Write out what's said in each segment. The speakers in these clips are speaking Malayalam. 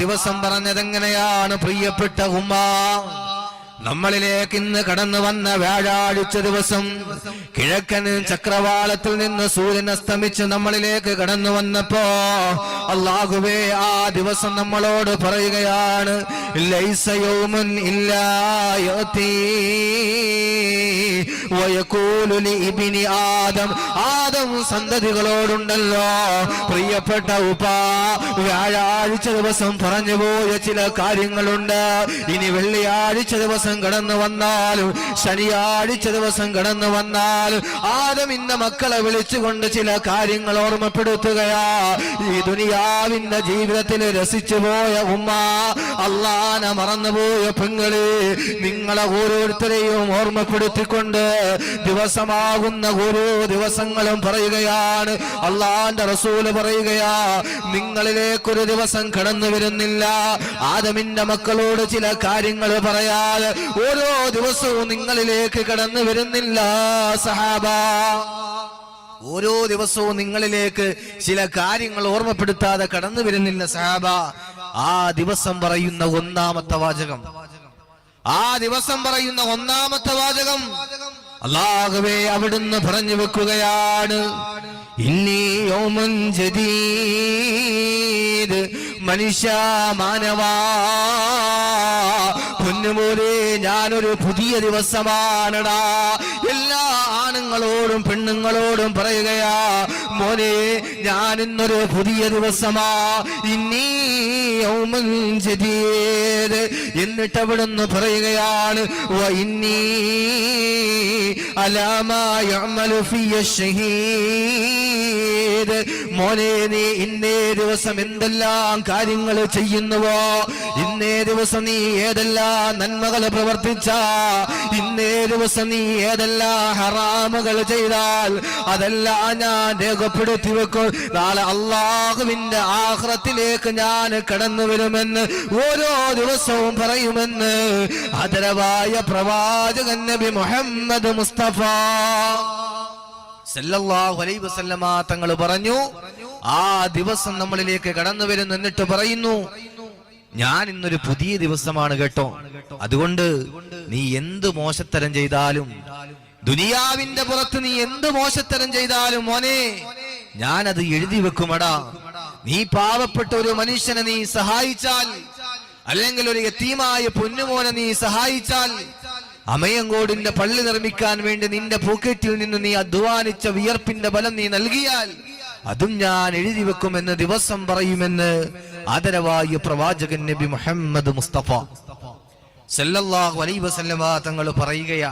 ദിവസം പറഞ്ഞതെങ്ങനെയാണ് പ്രിയപ്പെട്ട ഉമ്മ? നമ്മളിലേക്ക് ഇന്ന് കടന്നു വന്ന വ്യാഴാഴ്ച ദിവസം കിഴക്കൻ ചക്രവാളത്തിൽ നിന്ന് സൂര്യൻ അസ്തമിച്ച് നമ്മളിലേക്ക് കടന്നു വന്നപ്പോ അള്ളാഹുവേ ആ ദിവസം നമ്മളോട് പറയുകയാണ് ലൈസ യൗമുൻ ഇല്ലാ ആദം. ആദം സന്തതികളോടുണ്ടല്ലോ. പ്രിയപ്പെട്ട ഉപ്പ വ്യാഴാഴ്ച ദിവസം പറഞ്ഞു പോയ ചില കാര്യങ്ങളുണ്ട്. ഇനി വെള്ളിയാഴ്ച ദിവസം കടന്നു വന്നാലും ശനിയാഴ്ച ദിവസം കടന്നു വന്നാലും ഇന്ന മക്കളെ വിളിച്ചുകൊണ്ട് ചില കാര്യങ്ങൾ ഓർമ്മപ്പെടുത്തുകയാ. ഈ ദുനിയാവിന്റെ ജീവിതത്തിൽ രസിച്ചു പോയ ഉമ്മ അള്ളാന മറന്നുപോയ പെങ്ങൾ നിങ്ങളെ ഓരോരുത്തരെയും ഓർമ്മപ്പെടുത്തിക്കൊണ്ട് ദിവസമാകുന്ന ഓരോ ദിവസങ്ങളും പറയുകയാണ്. അള്ളാന്റെ റസൂൽ പറയുകയാ നിങ്ങളിലേക്കൊരു ദിവസം കടന്നു വരുന്നില്ല. ആദമിന്റെ മക്കളോട് ചില കാര്യങ്ങൾ പറയാതെ ഓരോ ദിവസവും നിങ്ങളിലേക്ക് കടന്നു വരുന്നില്ല സഹാബ. ഓരോ ദിവസവും നിങ്ങളിലേക്ക് ചില കാര്യങ്ങൾ ഓർമ്മപ്പെടുത്താതെ കടന്നു വരുന്നില്ല സഹാബ. ആ ദിവസം പറയുന്ന ഒന്നാമത്തെ വാചകം. ആ ദിവസം പറയുന്ന ഒന്നാമത്തെ വാചകം. അള്ളാഹുവേ അവിടുന്ന് പറഞ്ഞു വെക്കുകയാണ്. ഇന്നീ യോമൻ ജദീദ് മനുഷ്യ മാനവാ പൊന്നുമോനെ ഞാനൊരു പുതിയ ദിവസമാണടാ. എല്ലാ ആണുങ്ങളോടും പെണ്ണുങ്ങളോടും പറയുകയാ മോനെ ഞാൻ ഇന്നൊരു പുതിയ ദിവസമാ. ഇന്നീ എന്നിട്ട് അവിടുന്ന് പറയുകയാണ് മോനെ നീ ഇന്നേ ദിവസം എന്തെല്ലാം കാര്യങ്ങൾ ചെയ്യുന്നുവോ? ഇന്നേ ദിവസം നീ ഏതെല്ലാം നന്മകൾ പ്രവർത്തിച്ച? ഇന്നേ ദിവസം നീ ഏതെല്ലാം ഹറാമുകൾ ചെയ്താൽ അതെല്ലാം ഞാൻ രേഖപ്പെടുത്തി വെക്കും. നാളെ അള്ളാഹുവിന്റെ ആഹ്റത്തിലേക്ക് ഞാൻ കടന്നു വരുമെന്ന് ഓരോ ദിവസവും പറയുമെന്ന് ആദരവായ പ്രവാചകൻ നബി മുഹമ്മദ് മുസ്തഫ വസല്ലമ തങ്ങൾ പറഞ്ഞു ആ ദിവസം നമ്മളിലേക്ക് കടന്നു വരും എന്നിട്ട് പറയുന്നു ഞാൻ ഇന്നൊരു പുതിയ ദിവസമാണ് കേട്ടോ. അതുകൊണ്ട് നീ എന്ത് മോശത്തരം ചെയ്താലും ദുനിയാവിന്റെ പുറത്ത് നീ എന്ത് മോശത്തരം ചെയ്താലും മോനെ ഞാനത് എഴുതി വെക്കുമടാ. നീ പാവപ്പെട്ട ഒരു മനുഷ്യനെ നീ സഹായിച്ചാൽ അല്ലെങ്കിൽ ഒരു യത്തീമായ പൊന്നുമോനെ നീ സഹായിച്ചാൽ അമയങ്കോടിന്റെ പള്ളി നിർമ്മിക്കാൻ വേണ്ടി നിന്റെ പോക്കറ്റിൽ നിന്ന് നീ അധ്വാനിച്ച വിയർപ്പിന്റെ ബലം നീ നൽകിയാൽ അതും ഞാൻ എഴുതി വെക്കുമെന്ന് ദിവസം പറയുമെന്ന് ആദരവായ പ്രവാചകൻ നബി മുഹമ്മദ് മുസ്തഫ. സല്ലല്ലാഹു അലൈഹി വസല്ലമ തങ്ങൾ പറയുകയാ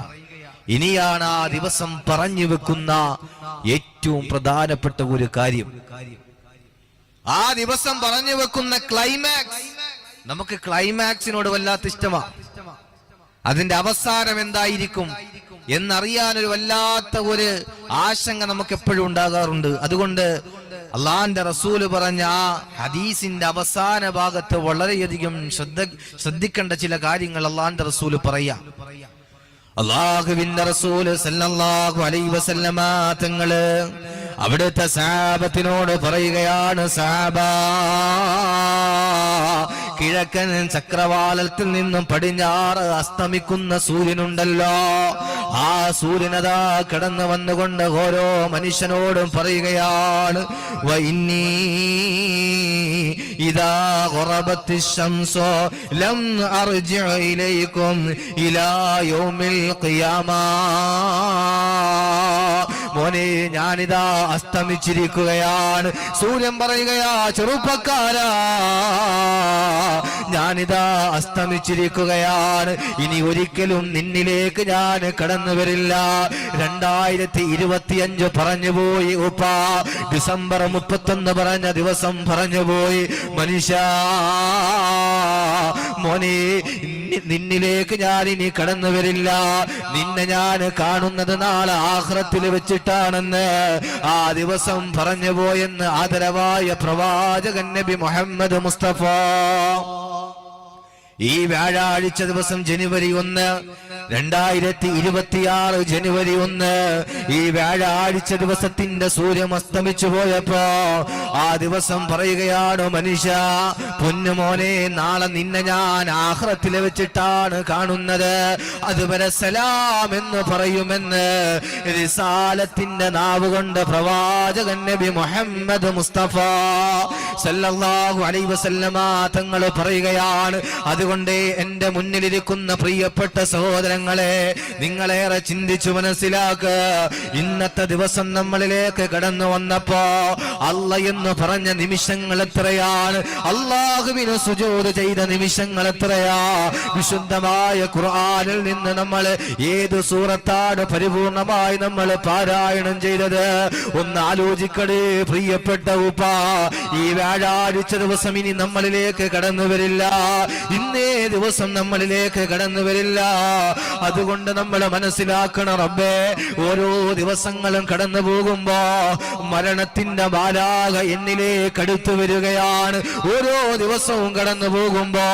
ഇനിയാണ് ആ ദിവസം പറഞ്ഞു വെക്കുന്ന ഏറ്റവും പ്രധാനപ്പെട്ട ഒരു കാര്യം. ആ ദിവസം പറഞ്ഞു വെക്കുന്ന ക്ലൈമാക്സ് നമുക്ക് ക്ലൈമാക്സിനോട് വല്ലാത്ത ഇഷ്ടമാ. അതിന്റെ അവസാനം എന്തായിരിക്കും എന്നറിയാൻ ഒരു വല്ലാത്ത ഒരു ആശങ്ക നമുക്ക് എപ്പോഴും ഉണ്ടാകാറുണ്ട്. അതുകൊണ്ട് അള്ളാന്റെ റസൂൽ പറഞ്ഞ ആ ഹദീസിന്റെ അവസാന ഭാഗത്ത് വളരെയധികം ശ്രദ്ധ ശ്രദ്ധിക്കേണ്ട ചില കാര്യങ്ങൾ അള്ളാന്റെ റസൂൽ പറയാം. അള്ളാഹുവിന്റെ റസൂൽ സല്ലല്ലാഹു അലൈഹി വസല്ലമ തങ്ങൾ അവിടുത്തെ സാബത്തിനോട് പറയുകയാണ് സാബ കിഴക്കൻ ചക്രവാലത്തിൽ നിന്നും പടിഞ്ഞാറ് അസ്തമിക്കുന്ന സൂര്യനുണ്ടല്ലോ. ആ സൂര്യനതാ കടന്നു വന്നുകൊണ്ട് ഓരോ മനുഷ്യനോടും പറയുകയാണ് ഇതാ ശംസോ ലം അർജിഉ ഇലൈക്കും ഇലാ യൗമിൽ മോനെ ഞാനിതാ അസ്തമിച്ചിരിക്കുകയാണ്. സൂര്യൻ പറയുകയാ ചെറുപ്പക്കാരാ ഞാനിതാ അസ്തമിച്ചിരിക്കുകയാണ്. ഇനി ഒരിക്കലും നിന്നിലേക്ക് ഞാൻ കടന്നു വരില്ല. രണ്ടായിരത്തി ഇരുപത്തിയഞ്ച് പറഞ്ഞുപോയി ഉപ്പ. ഡിസംബർ മുപ്പത്തൊന്ന് പറഞ്ഞ ദിവസം പറഞ്ഞുപോയി. മനുഷ്യ മോനെ നിന്നിലേക്ക് ഞാൻ ഇനി കടന്നു വരില്ല. നിന്നെ ഞാൻ കാണുന്നത് നാളെ ആഹ്റത്തിൽ വെച്ചിട്ടാണെന്ന് ആ ദിവസം പറഞ്ഞു പോയെന്ന് ആദരവായ പ്രവാചകൻ നബി മുഹമ്മദ് മുസ്തഫ. ഈ വ്യാഴാഴ്ച ദിവസം ജനുവരി ഒന്ന് രണ്ടായിരത്തി ഇരുപത്തിയാറ് ജനുവരി ഒന്ന്. ഈ വ്യാഴാഴ്ച ദിവസത്തിന്റെ സൂര്യൻ അസ്തമിച്ചു പോയപ്പോ ആ ദിവസം പറയുകയാണ് മനുഷ്യ പൊന്നുമോനെ നാളെ നിന്നെ ഞാൻ ആഹ്റത്തിൽ വെച്ചിട്ടാണ് കാണുന്നത്. അതുവരെ സലാം എന്ന് പറയുമെന്ന് റിസാലത്തിന്റെ നാവ് കൊണ്ട് പ്രവാചകൻ നബി മുഹമ്മദ് മുസ്തഫ സല്ലല്ലാഹു അലൈഹി വസല്ലമ തങ്ങൾ പറയുകയാണ്. അതുകൊണ്ട് എന്റെ മുന്നിലിരിക്കുന്ന പ്രിയപ്പെട്ട സഹോദരങ്ങളെ നിങ്ങളേറെ ചിന്തിച്ചു മനസ്സിലാക്ക്. ഇന്നത്തെ ദിവസം നമ്മളിലേക്ക് കടന്നു വന്നപ്പോ അല്ല എന്ന് പറഞ്ഞ നിമിഷങ്ങൾ എത്രയാണ്? അള്ളാഹുവിന് സുജോത് ചെയ്ത നിമിഷങ്ങൾ എത്രയാ? വിശുദ്ധമായ ഖുർആാനിൽ നിന്ന് നമ്മൾ ഏത് സൂറത്താണ് പരിപൂർണമായി നമ്മൾ പാരായണം ചെയ്തത്? ഒന്ന് ആലോചിക്കടേ പ്രിയപ്പെട്ട ഉപ്പ. ഈ വ്യാഴാഴ്ച ദിവസം ഇനി നമ്മളിലേക്ക് കടന്നു വരില്ല. ഇന്നേ ദിവസം നമ്മളിലേക്ക് കടന്നു വരില്ല. അതുകൊണ്ട് നമ്മൾ മനസ്സിലാക്കണം റബ്ബേ. ഓരോ ദിവസങ്ങളും കടന്നു പോകുമ്പോ മരണത്തിന്റെ ബാലാക എന്നിലേക്ക് അടുത്തു വരികയാണ്. ഓരോ ദിവസവും കടന്നു പോകുമ്പോ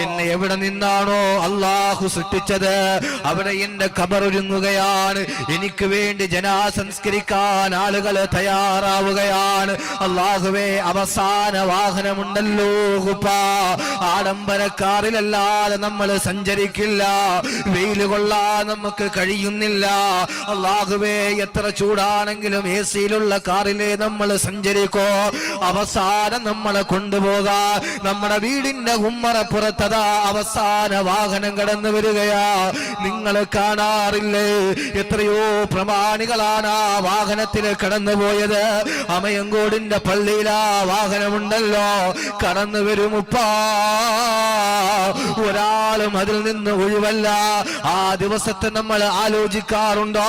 എന്നെ എവിടെ നിന്നാണോ അള്ളാഹു സൃഷ്ടിച്ചത്? അവിടെ എന്റെ കബറൊരുങ്ങുകയാണ് എനിക്ക് വേണ്ടി ജനാസംസ്കരിക്കാൻ ആളുകൾ തയ്യാറാവുകയാണ്. അള്ളാഹുവേ അവസാന വാഹനമുണ്ടല്ലോ കുപ്പ ആഡംബരക്കാറിലല്ലാതെ നമ്മൾ സഞ്ചരിക്കില്ല. വെയിൽ കൊള്ളാൻ നമുക്ക് കഴിയുന്നില്ല. അള്ളാഹുവേ എത്ര ചൂടാണെങ്കിലും എ സിയിലുള്ള കാറിലെ നമ്മൾ സഞ്ചരിക്കോ. അവസാനം നമ്മളെ കൊണ്ടുപോകാ. നമ്മുടെ വീടിന്റെ ഉമ്മറപ്പുറത്തതാ അവസാന വാഹനം കടന്നു വരികയാ. നിങ്ങൾ കാണാറില്ലേ? എത്രയോ പ്രമാണികളാണ് ആ വാഹനത്തിൽ കടന്നുപോയത്. അമയങ്കോടിന്റെ പള്ളിയിലാ വാഹനമുണ്ടല്ലോ. കടന്നു വരുമുപ്പാ ഒരാളും അതിൽ നിന്ന് ഒഴിവല്ല. ആ ദിവസത്തെ നമ്മൾ ആലോചിക്കാറുണ്ടോ?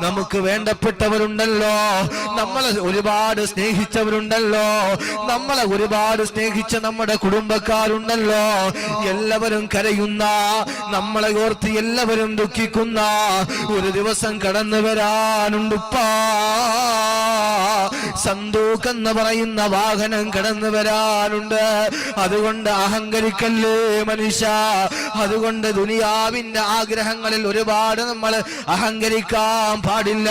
നമുക്ക് വേണ്ടപ്പെട്ടവരുണ്ടല്ലോ. നമ്മളെ ഒരുപാട് സ്നേഹിച്ചവരുണ്ടല്ലോ. നമ്മളെ ഒരുപാട് സ്നേഹിച്ച നമ്മുടെ കുടുംബക്കാരുണ്ടല്ലോ. എല്ലാവരും കരയുന്ന നമ്മളെ ഓർത്ത് എല്ലാവരും ദുഃഖിക്കുന്ന ഒരു ദിവസം കടന്നു വരാനുണ്ടുപ്പാ. സന്തൂക്ക് എന്ന് പറയുന്ന വാഹനം കടന്നു വരാനുണ്ട്. അതുകൊണ്ട് അഹങ്കരിക്കല്ലേ? മനുഷ്യ. അതുകൊണ്ട് ദുനിയാവിന്റെ ആഗ്രഹങ്ങളിൽ ഒരുപാട് നമ്മൾ അഹങ്കരിക്കാൻ പാടില്ല.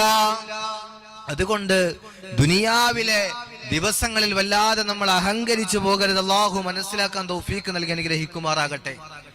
അതുകൊണ്ട് ദുനിയാവിലെ ദിവസങ്ങളിൽ വല്ലാതെ നമ്മൾ അഹങ്കരിച്ചു പോകരുത്. അള്ളാഹു മനസ്സിലാക്കാൻ തോഫീക്ക് നൽകി അനുഗ്രഹിക്കുമാറാകട്ടെ.